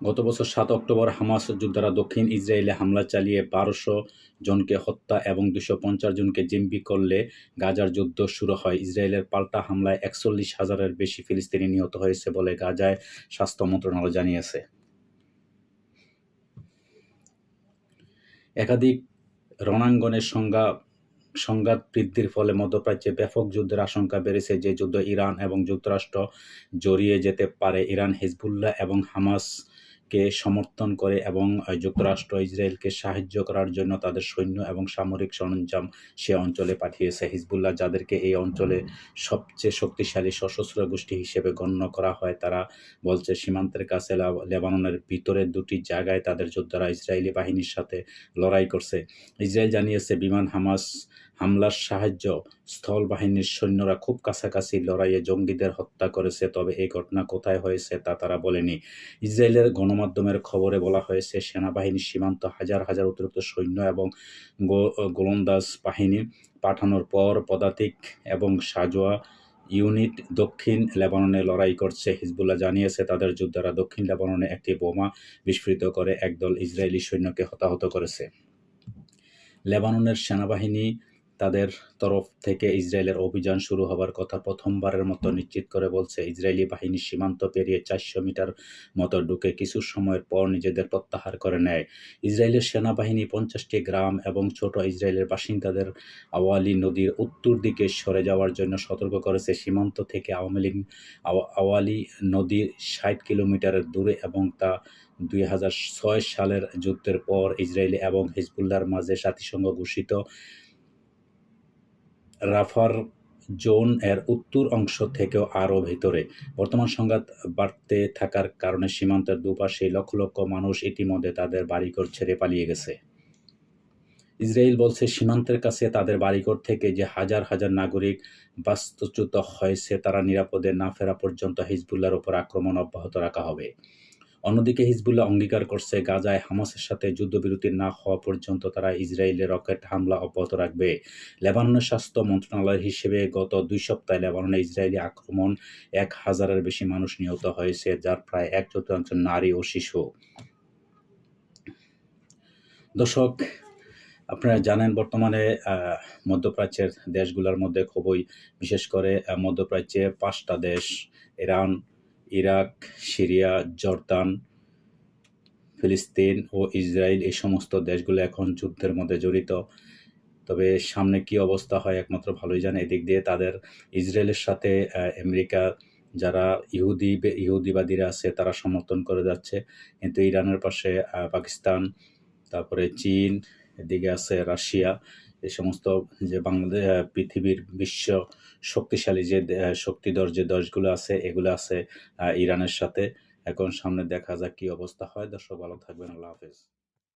গত বছর সাত অক্টোবর হামাস যোদ্ধারা দক্ষিণ ইসরায়েলে হামলা চালিয়ে বারোশো জনকে হত্যা এবং দুশো পঞ্চাশ জনকে জিম্বি করলে গাজার যুদ্ধ শুরু হয়। ইসরায়েলের পাল্টা হামলায় একচল্লিশ হাজারের বেশি ফিলিস্তিনি নিহত হয়েছে বলে গাজায় স্বাস্থ্য মন্ত্রণালয় জানিয়েছে। একাধিক রণাঙ্গনের সংজ্ঞা, সংঘাত বৃদ্ধির ফলে মধ্যপ্রাচ্যে ব্যাপক যুদ্ধের আশঙ্কা বেড়েছে যে যুদ্ধ ইরান এবং যুক্তরাষ্ট্র জড়িয়ে যেতে পারে। ইরান, হিজবুল্লাহ এবং হামাসকে সমর্থন করে এবং যুক্তরাষ্ট্র ইসরায়েলকে সাহায্য করার জন্য তাদের সৈন্য এবং সামরিক সরঞ্জাম সে অঞ্চলে পাঠিয়েছে। হিজবুল্লাহ যাদেরকে এই অঞ্চলে সবচেয়ে শক্তিশালী সশস্ত্র গোষ্ঠী হিসেবে গণ্য করা হয়, তারা বলছে, সীমান্তের কাছে লেবাননের ভিতরে দুটি জায়গায় তাদের যোদ্ধারা ইসরায়েলি বাহিনীর সাথে লড়াই করছে। ইসরায়েল জানিয়েছে, বিমান হামাস হামলার সাহায্য স্থল বাহিনীর সৈন্যরা খুব কাছাকাছি লড়াইয়ে জঙ্গিদের হত্যা করেছে, তবে এই ঘটনা কোথায় হয়েছে তা তারা বলেনি। ইসরায়েলের গণমাধ্যমের খবরে বলা হয়েছে সেনাবাহিনী সীমান্ত হাজার হাজার অতিরিক্ত সৈন্য এবং গোলন্দাজ বাহিনী পাঠানোর পর পদাতিক এবং সাজোয়া ইউনিট দক্ষিণ লেবাননে লড়াই করছে। হিজবুল্লাহ জানিয়েছে, তাদের যোদ্ধারা দক্ষিণ লেবাননে একটি বোমা বিস্ফোরিত করে একদল ইসরায়েলি সৈন্যকে হতাহত করেছে। লেবাননের সেনাবাহিনী তাদের তরফ থেকে ইসরায়েলের অভিযান শুরু হবার কথা প্রথমবারের মতো নিশ্চিত করে বলছে, ইসরায়েলি বাহিনী সীমান্ত পেরিয়ে চারশো মিটার মতো ঢুকে কিছু সময়ের পর নিজেদের প্রত্যাহার করে নেয়। ইসরায়েলের সেনাবাহিনী পঞ্চাশটি গ্রাম এবং ছোট ইসরায়েলের বাসিন্দাদের আওয়ালি নদীর উত্তর দিকে সরে যাওয়ার জন্য সতর্ক করেছে। সীমান্ত থেকে আওয়ামী লীগ আওয়া- আওয়ালি নদীর ষাট কিলোমিটারের দূরে এবং তা দুই হাজার ছয় সালের যুদ্ধের পর ইসরায়েলি এবং হিজবুল্লাহর মাঝে জাতিসংঘ ঘোষিত রাফার জোন এর উত্তর অংশ থেকেও আরও ভেতরে। বর্তমান সংঘাত বাড়তে থাকার কারণে সীমান্তের দুপাশে লক্ষ লক্ষ মানুষ ইতিমধ্যে তাদের বাড়িঘর ছেড়ে পালিয়ে গেছে। ইসরায়েল বলছে, সীমান্তের কাছে তাদের বাড়িঘর থেকে যে হাজার হাজার নাগরিক বাস্তুচ্যুত হয়েছে, তারা নিরাপদে না ফেরা পর্যন্ত হিজবুল্লার উপর আক্রমণ অব্যাহত রাখা হবে। অন্যদিকে হিজবুল্লাহ অঙ্গীকার করছে গাজায় হামাসের সাথে যুদ্ধবিরতি না হওয়া পর্যন্ত তারা ইসরায়েলের রকেট হামলা অব্যাহত রাখবে। লেবাননের স্বাস্থ্য মন্ত্রণালয় হিসেবে গত দুই সপ্তাহে লেবাননে ইসরায়েলি আক্রমণ এক হাজারের বেশি মানুষ নিহত হয়েছে, যার প্রায় এক চতুর্থাংশ নারী ও শিশু। দর্শক, আপনারা জানেন বর্তমানে মধ্যপ্রাচ্যের দেশগুলোর মধ্যে খুবই, বিশেষ করে মধ্যপ্রাচ্যে পাঁচটা দেশ, ইরান ইরাক, সিরিয়া, জর্দান, ফিলিস্তিন ও ইসরায়েল এই সমস্ত দেশগুলো এখন যুদ্ধের মধ্যে জড়িত। তবে সামনে কি অবস্থা হয় একমাত্র ভালোই জানে। এদিক দিয়ে তাদের ইসরায়েলের সাথে আমেরিকা, যারা ইহুদি ইহুদিবাদীরা আছে, তারা সমর্থন করে যাচ্ছে। কিন্তু ইরানের পাশে পাকিস্তান, তারপরে চীন এদিকে আছে রাশিয়া। এই সমস্ত যে বাংলাদেশ পৃথিবীর বিশ্ব শক্তিশালী যে শক্তিধর যে দেশগুলো আছে, এগুলো আছে ইরানের সাথে। এখন সামনে দেখা যাক কি অবস্থা হয়। দর্শক, ভালো থাকবেন। আল্লাহ হাফেজ।